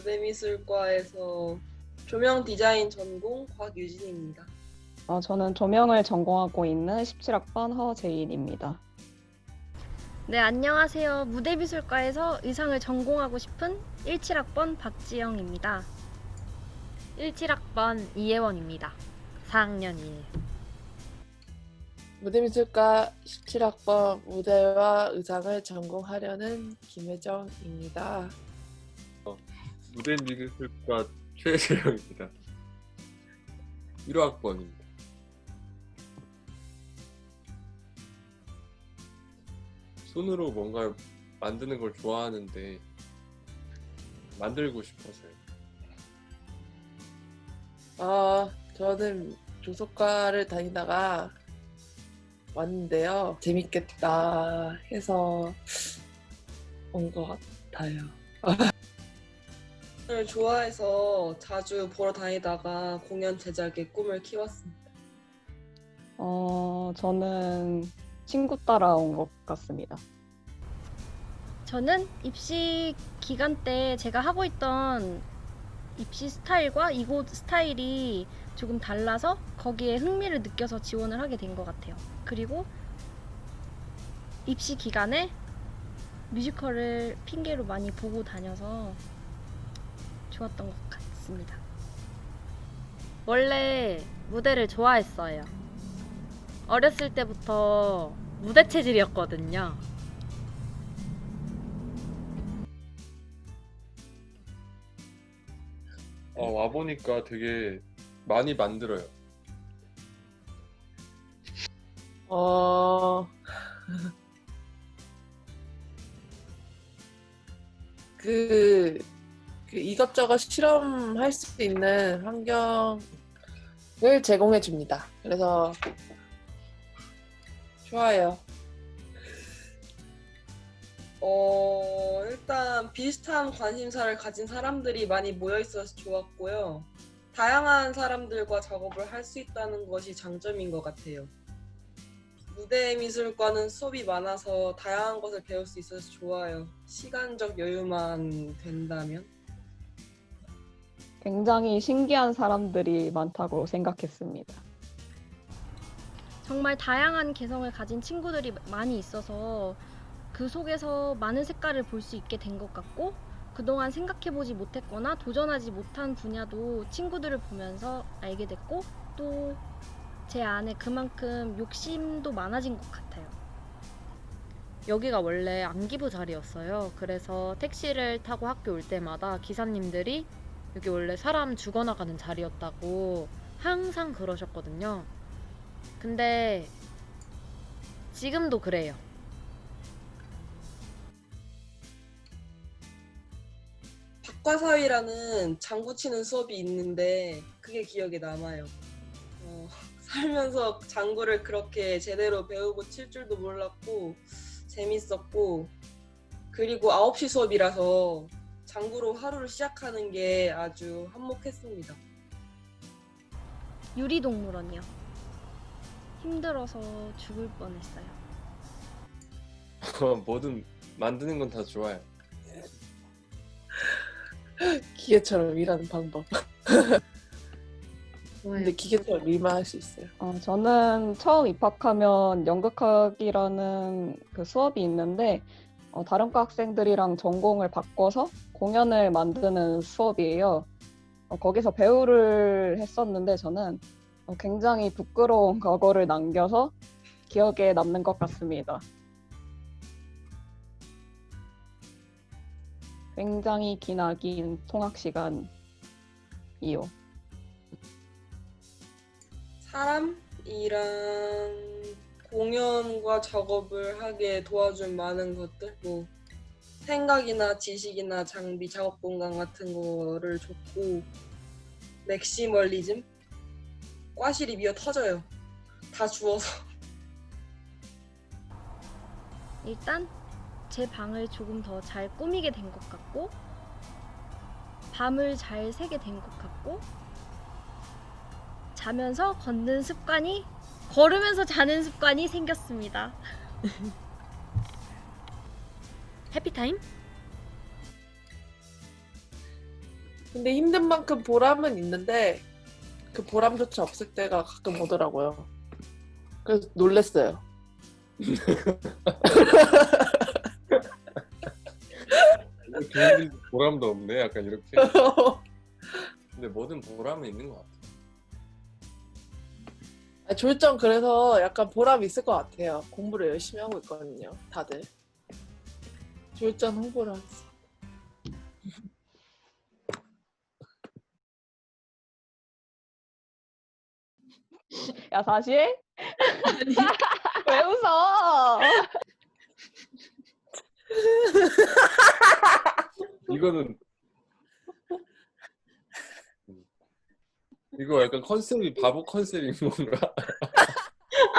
무대미술과에서 조명 디자인 전공 곽유진입니다. 어, 저는 조명을 전공하고 있는 17학번 허재인입니다. 네, 안녕하세요. 무대미술과에서 의상을 전공하고 싶은 17학번 박지영입니다. 17학번 이예원입니다. 4학년이에요. 무대미술과 17학번 무대와 의상을 전공하려는 김혜정입니다. 무대 미술과 최재영입니다. 1호학번입니다. 손으로 뭔가 만드는 걸 좋아하는데 만들고 싶어서요. 어, 저는 조속과를 다니다가 왔는데요. 재밌겠다 해서 온 것 같아요. 을 좋아해서 자주 보러 다니다가 공연 제작의 꿈을 키웠습니다. 어, 저는 친구 따라온 것 같습니다. 저는 입시 기간 때 제가 하고 있던 입시 스타일과 이곳 스타일이 조금 달라서 거기에 흥미를 느껴서 지원을 하게 된 것 같아요. 그리고 입시 기간에 뮤지컬을 핑계로 많이 보고 다녀서 좋았던 것 같습니다. 원래 무대를 좋아했어요. 어렸을 때부터 무대 체질이었거든요. 아, 와보니까 되게 많이 만들어요. 어, 그, 그 이것저것 실험할 수 있는 환경을 제공해 줍니다. 그래서 좋아요. 어, 일단 비슷한 관심사를 가진 사람들이 많이 모여 있어서 좋았고요. 다양한 사람들과 작업을 할 수 있다는 것이 장점인 것 같아요. 무대 미술과는 수업이 많아서 다양한 것을 배울 수 있어서 좋아요. 시간적 여유만 된다면. 굉장히 신기한 사람들이 많다고 생각했습니다. 정말 다양한 개성을 가진 친구들이 많이 있어서 그 속에서 많은 색깔을 볼 수 있게 된 것 같고 그동안 생각해보지 못했거나 도전하지 못한 분야도 친구들을 보면서 알게 됐고 또 제 안에 그만큼 욕심도 많아진 것 같아요. 여기가 원래 안기부 자리였어요. 그래서 택시를 타고 학교 올 때마다 기사님들이 여기 원래 사람 죽어나가는 자리였다고 항상 그러셨거든요. 근데 지금도 그래요. 박과사위라는 장구 치는 수업이 있는데 그게 기억에 남아요. 어, 살면서 장구를 그렇게 제대로 배우고 칠 줄도 몰랐고 재밌었고 그리고 9시 수업이라서 장구로 하루를 시작하는 게 아주 한몫했습니다. 유리동물원이요. 힘들어서 죽을 뻔했어요. 뭐든 만드는 건 다 좋아요. 기계처럼 일하는 방법. 근데 기계처럼 일만 할 수 있어요. 어, 저는 처음 입학하면 연극학이라는 그 수업이 있는데 어, 다른 과 학생들이랑 전공을 바꿔서 공연을 만드는 수업이에요. 어, 거기서 배우를 했었는데 저는 어, 굉장히 부끄러운 과거를 남겨서 기억에 남는 것 같습니다. 굉장히 기나긴 통학 시간이요. 사람이랑 공연과 작업을 하게 도와준 많은 것들, 뭐 생각이나 지식이나 장비, 작업 공간 같은 거를 줬고 맥시멀리즘, 과실이 미어 터져요. 다 주워서 일단 제 방을 조금 더 잘 꾸미게 된 것 같고 밤을 잘 새게 된 것 같고 자면서 걷는 습관이 걸으면서 자는 습관이 생겼습니다. 해피타임? 근데 힘든 만큼 보람은 있는데 그 보람조차 없을 때가 가끔 오더라고요. 그래서 놀랬어요. 개인 보람도 없네. 약간 이렇게. 근데 뭐든 보람은 있는 것 같아. 아, 졸전 그래서 약간 보람 있을 것 같아요. 공부를 열심히 하고 있거든요, 다들. 졸전 홍보를 하겠습니다. 야 다시 해? 왜 웃어? 이거는 이거 약간 컨셉이 바보 컨셉인 건가?